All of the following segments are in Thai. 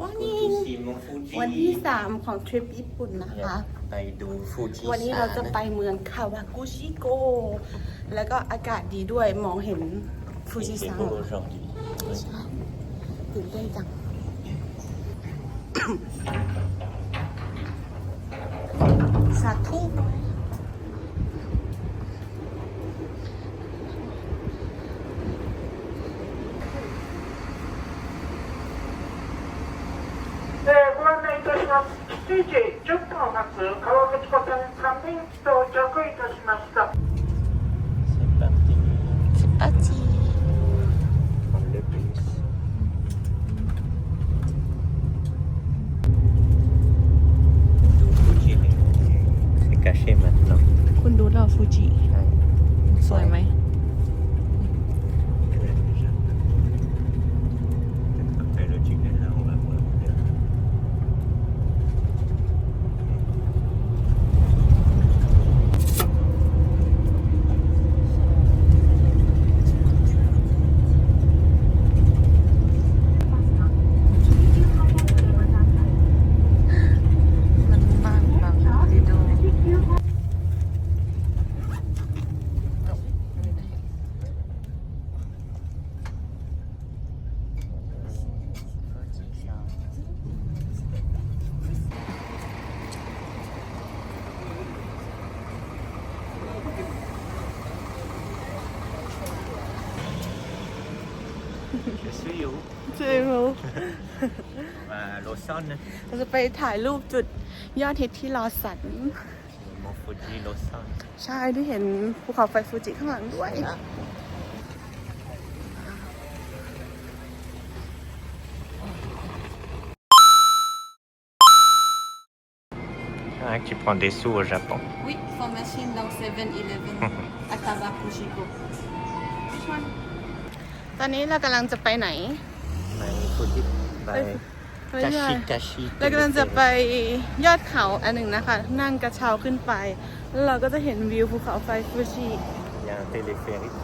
วันฟูนี้จิมงฟูจิวันที่สามของทริปญี่ปุ่นนะคะ ไปดูฟูจิวันนี้เราจะไปเมืองคาวากุชิโก แล้วก็อากาศดีด้วยมองเห็นฟูจิซังโบจองดีตื่นเต้นจังสาธุ ます。7時10分発、川口湖線3便到着いたしました。 เซปัตติ อาจี คอนเลปิสดูฟูจิเลยc'est caché maintenant คุณดูเราฟูจิ ใช่ สวยไหม Je suis où เจอรู้ À Lausanne. เราจะไปถ่ายรูปจุดยอดฮิตที่ลอสัน Mont Fuji, Lausanne. ใช่ที่เห็นภูเขาไฟฟูจิข้างหลังด้วย Ah, tu prends des sous au Japon. Oui, formation dans 7-Eleven อาคาบาคุชิโก ตอนนี้เรากำลังจะไปไหน By Fuji. By ไม่ใช่ Tashi Tashi. เรากำลังจะไปยอดเขาอันหนึ่งนะคะ นั่งกระเช้าขึ้นไป แล้วเราก็จะเห็นวิวภูเขาไฟฟูจิ Il y a un téléphérique.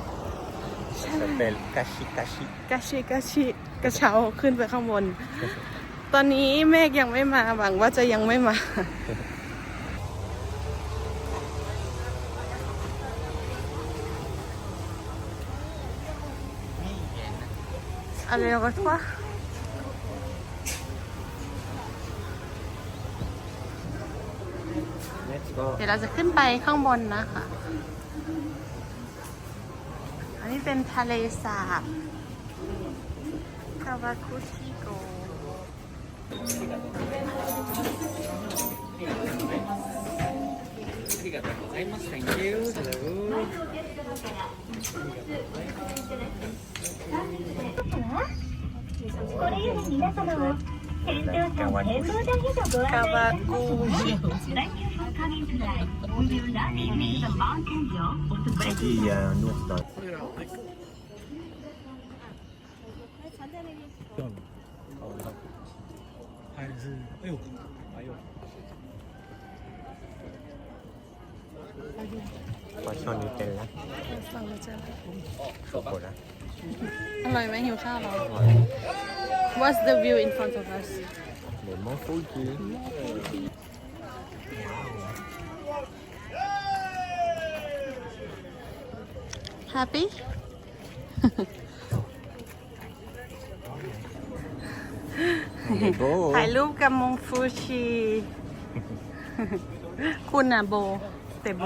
Ça s'appelle Kashi Kashi. กาชิกาชิกระเช้าขึ้นไปข้างบน ตอนนี้เมฆยังไม่มาหวังว่าจะยังไม่มา อะไรก็ว่า Let's go. เดี๋ยวเราจะขึ้นไปข้างบนนะคะ อันนี้เป็นทะเลสาบคาวาคุชิโก がとうございます。Thank you. タバコシフいいや、ノースだ。还是哎呦，哎呦。Dans วาชอนนี่เป็นแล้วสั่งมาเจอโชโกละอร่อยไหมหิวข้าวเรา What's the view in front of us เลมอนฟูจิ Happy โบถ่ายรูปกับมงฟูชิ คุณอะโบ แต่โบ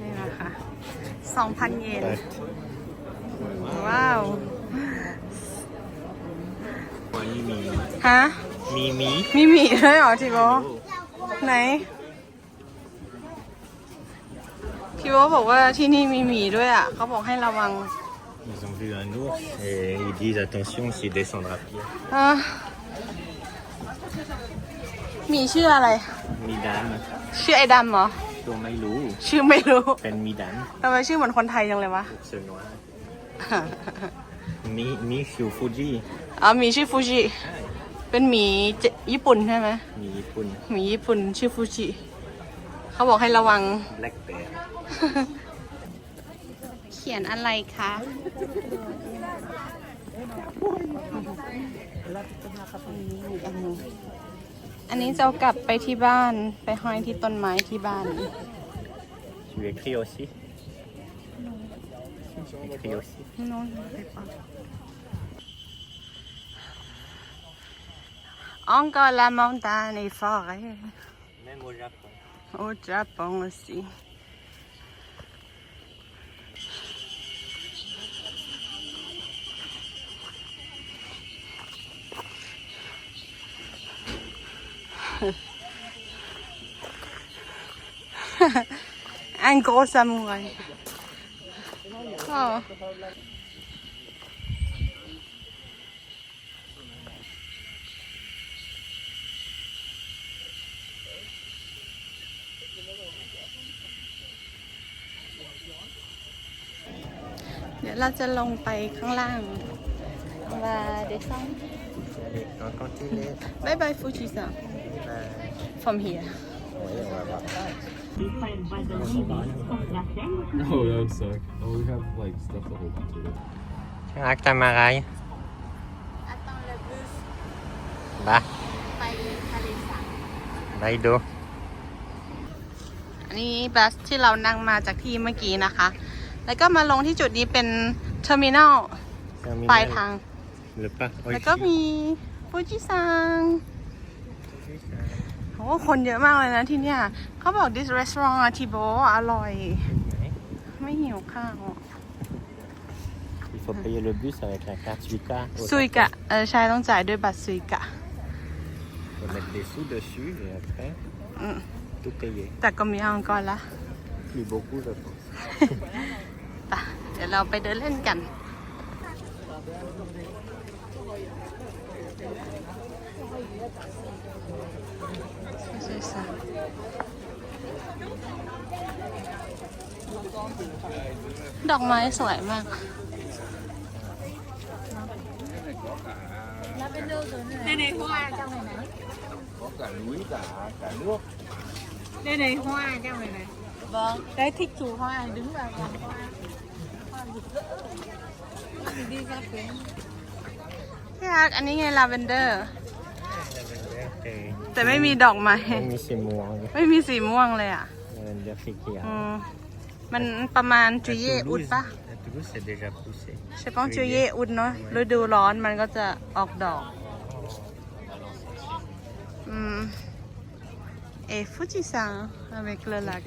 นี่นะคะสองพันเยน ว้าว วันนี้มีฮะ มีมีมีหมีด้วยเหรอทีโบไหนทีโบบอกว่าที่นี่มีหมีด้วยอะ เขาบอกให้ระวัง Ils ont vu un ours et ils disent attention s'il descendra à pied. อะหมีชื่ออะไร มีดันชื่อไอ้ดำเหรอ ตัวไม่รู้ ชื่อไม่รู้เป็นมีดันทำไมชื่อเหมือนคนไทยจังเลยวะ เซนวามีมีฟิวฟูจิอ๋อหมีชื่อฟูจิเป็นหมีเจญี่ปุ่นใช่ไหมมีญี่ปุ่นหมีญี่ปุ่นชื่อฟูจิ เขาบอกให้ระวังแบล็กแบร์คขียนอะไรคะอันนี้ จะเอากลับไปที่บ้านไปห้อยที่ต้นไม้ที่บ้าน Tu écris aussi Tu écris aussi Non, je ne sais pas. Encore la montagne et forêt. Même au Japon. Au Japon aussi. Un gros samouraï. Oh. ดี๋ยวเราจะลงไปข้างล่างว่าเดซัง Allez, on continue. Bye bye Fuji-san Bye. from here Oui, on va voir. Different by the ladies of La Seine. Oh, that would suck. Oh, we have like stuff to hold on to. Tiens, Tamarai. Attends le bus Bah, ไปทะเลสาบ Baido. อันนี้บัสที่เรานั่งมาจากที่เมื่อกี้นะคะ แล้วก็มาลงที่จุดนี้เป็นเทอร์มินอลปลายทาง Le parc แล้วก็มีฟูจิซังโอ้ คนเยอะมากเลยนะที่เนี่ยเขาบอก this restaurant อะทีโบอร่อย ไม่หิวข้าว Il faut payer le bus avec la carte Suica. au ซุยกะ Japon. เออใช่ต้องจ่ายด้วยบัตรซุยกะ Il faut mettre des sous dessus et après, Mm. tout payer. แต่ก็มีอังกอร์ละ Plus beaucoup, je pense. ไปเดี๋ยวเราไปเดินเล่นกัน ดอกไม้สวยมาก Đây này hoa trong này này. Vâng. Đấy thích chủ hoa đứng vào vòng hoa. Hoa rực rỡ. Mình đi ra phía พี่อาร์ตอันนี้ไงลาเวนเดอร์ Okay. แต่ไม่มีดอกไม้ Même c'est moi. ไม่มีสีม่วงเลยอะ Lavender Fikia. อืมมันประมาณจุเยอุดปะ À Toulouse, c'est déjà poussé. ใช่ป้องจุเยอุดเนาะฤดูร้อนมันก็จะออกดอกอืมเอฟูจิซัง avec le lac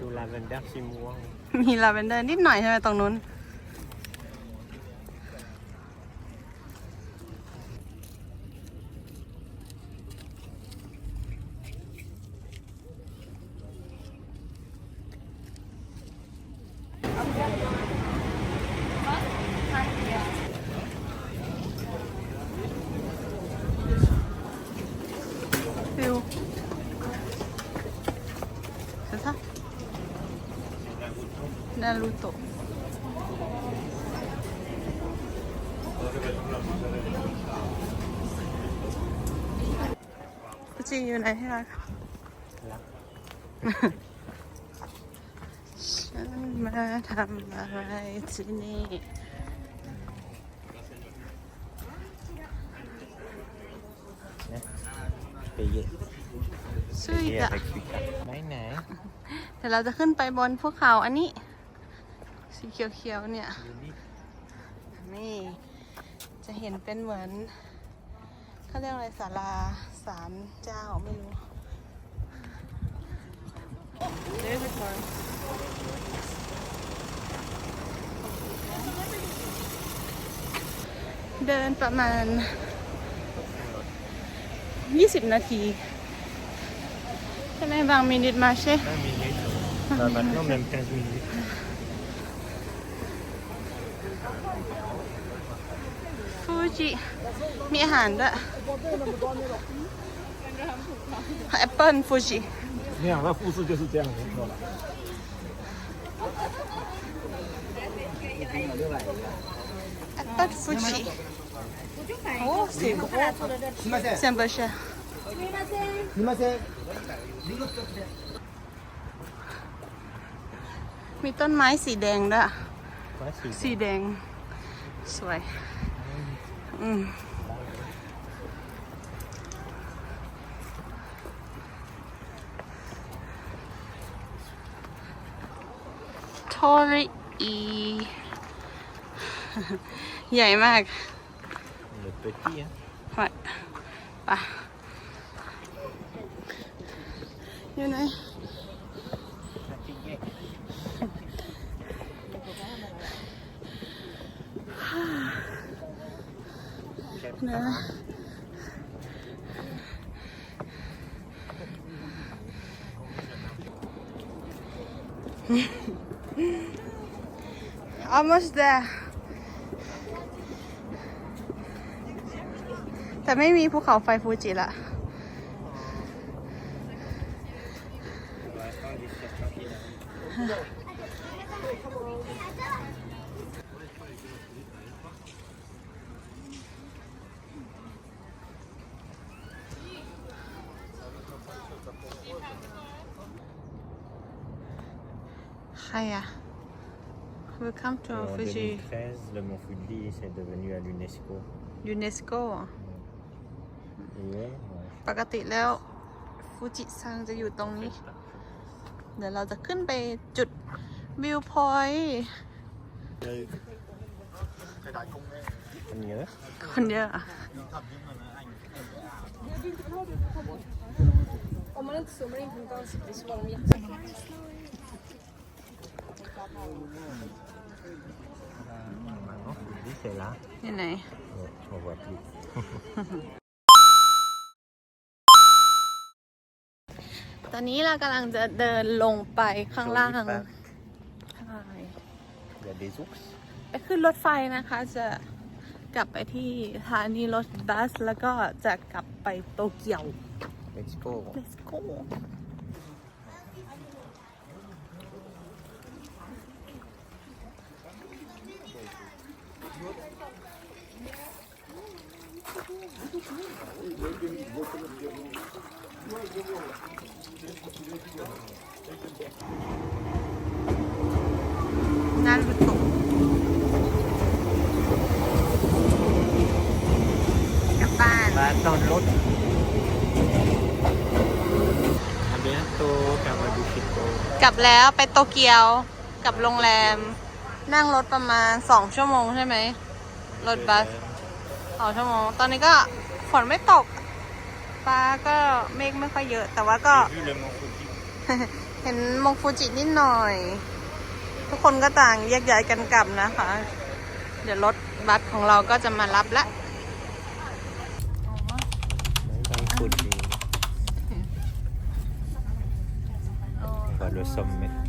ดูลาเวนเดอร์สีม่วงมีลาเวนเดอร์นิดหน่อยใช่ไหมตรงนู้น ฟิว c'est ça นารูโตะฟูจิอยู่ไหนที่รักฉันมาทำอะไรที่นี่ Payé. ซุย Payé กะ avec Suica. Bye, Nai. เดี๋ยวเราจะขึ้นไปบนภูเขาอันนี้ สีเขียวๆเนี่ย นี่ จะเห็นเป็นเหมือนเขาเรียกอะไรศาลาสารเจ้าไม่รู้เดินประมาณ 20 นาทีใช่ไหมบางมินิทมาเช่20 minutes. Bah, maintenant, même 15 minutes. ฟูจิ มีอาหารด้วยแอปเปิลฟูจิ 那样，那复式就是这样子，知道吧？ แอปเปิล ฟูจิโอ้สีโอ้เซมเบอร์เชมีต้นไม้สีแดงด้วย ว่า สีสีแดง สวย อืมโทริอี ใหญ่มาก le petit hein ไปไปอยู่ไหนนะ almost there แต่ไม่มีภูเขาไฟฟูจิละ ใครอะ Welcome to en Fuji 2013 le mont Fuji c'est devenu à l'UNESCO UNESCO อะ et ouais, ปกติแล้วฟูจิซังจะอยู่ตรงนี้ เดี๋ยวเราจะขึ้นไปจุดวิวพอยต์ on nhớ คนเยอะอะ maintenant Fuji c'est là ที่ไหน Ouais, on voit plus ตอนนี้เรากำลังจะเดินลงไปข้างล่าง Joli parc. ใช่ il y a des ours ไปขึ้นรถไฟนะคะ จะกลับไปที่สถานีรถบัส แล้วก็จะกลับไปโตเกียว let's go Let's go งานบุตุกลับบ้าน va attendre l'autre à bientôt Kawaguchiko กลับแล้วไปโตเกียวกลับโรงแรม นั่งรถประมาณสองชั่วโมงใช่ไหมรถบัสสองชั่วโมง ตอนนี้ก็ ฝนไม่ตก ฟ้าก็เมฆไม่ค่อยเยอะ แต่ว่าก็ vu le mont Fuji เห็นมงฟูจินิดหน่อย ทุกคนก็ต่างแยกย้ายกันกลับนะคะ เดี๋ยวรถบัสของเราก็จะมารับละ dans Fuji on voit le sommet